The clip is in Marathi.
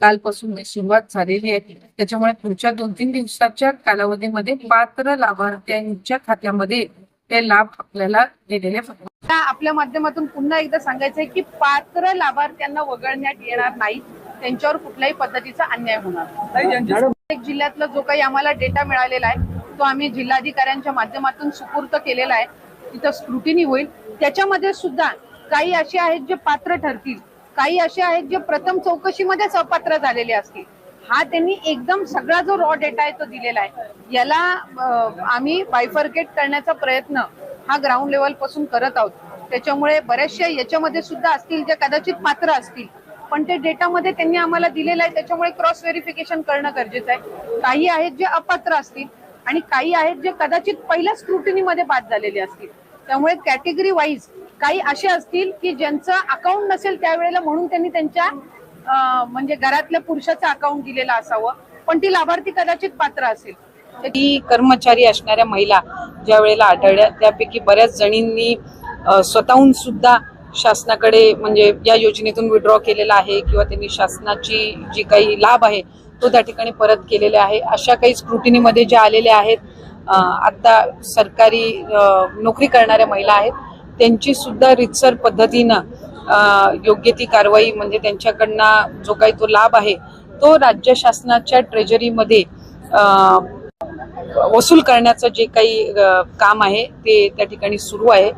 कालपासून सुरुवात झालेली आहे. त्याच्यामुळे पुढच्या दोन तीन दिवसाच्या कालावधीमध्ये पात्र लाभार्थ्यांच्या खात्यामध्ये ते लाभ आपल्याला दिलेले आता आपल्या माध्यमातून पुन्हा एकदा सांगायचं आहे की पात्र लाभार्थ्यांना वगळण्यात येणार नाही. त्यांच्यावर कुठल्याही पद्धतीचा अन्याय होणार नाही. प्रत्येक जिल्ह्यातला जो काही आम्हाला डेटा मिळालेला आहे तो आम्ही जिल्हाधिकाऱ्यांच्या माध्यमातून सुपूर्त केलेला आहे. तिथं स्क्रुटिनी होईल. त्याच्यामध्ये सुद्धा काही असे आहेत जे पात्र ठरतील. काही असे आहेत जे प्रथम चौकशीमध्येच अपात्र झालेले असतील. हा त्यांनी एकदम सगळा जो रॉ डेटा आहे तो दिलेला आहे. याला आम्ही बायफर्केट करण्याचा प्रयत्न हा ग्राउंड लेवलपासून करत आहोत. त्याच्यामुळे बऱ्याचशा याच्यामध्ये सुद्धा असतील जे कदाचित पात्र असतील पण ते डेटामध्ये त्यांनी आम्हाला दिलेलं आहे. त्याच्यामुळे क्रॉस व्हेरिफिकेशन करणं गरजेचं आहे. काही आहेत जे अपात्र असतील आणि काही आहेत जे कदाचित पहिल्या स्क्रुटिनीमध्ये बाद झालेले असतील. त्यामुळे कॅटेगरी वाईज काही असे असतील की ज्यांचं अकाउंट नसेल त्यावेळेला म्हणून त्यांनी त्यांच्या म्हणजे घरातल्या पुरुषाचं अकाउंट दिलेलं असावं. पण ती लाभार्थी कदाचित पात्र असेल. ती कर्मचारी असणाऱ्या महिला ज्या वेळेला आढळल्या त्यापैकी बऱ्याच जणींनी स्वतःहून सुद्धा शासनाकडे म्हणजे या योजनेतून विड्रॉ केलेला आहे किंवा त्यांनी शासनाची जी काही लाभ आहे तो त्या ठिकाणी परत केलेला आहे. अशा काही स्क्रुटिनीमध्ये ज्या आलेल्या आहेत आता सरकारी नोकरी करणाऱ्या महिला आहेत त्यांची सुद्धा रितसर पद्धतीनं योग्य ती कारवाई म्हणजे त्यांच्याकडनं जो काही तो लाभ आहे तो राज्य शासनाच्या ट्रेजरीमध्ये वसूल करण्याचं जे काही काम आहे ते त्या ठिकाणी सुरू आहे.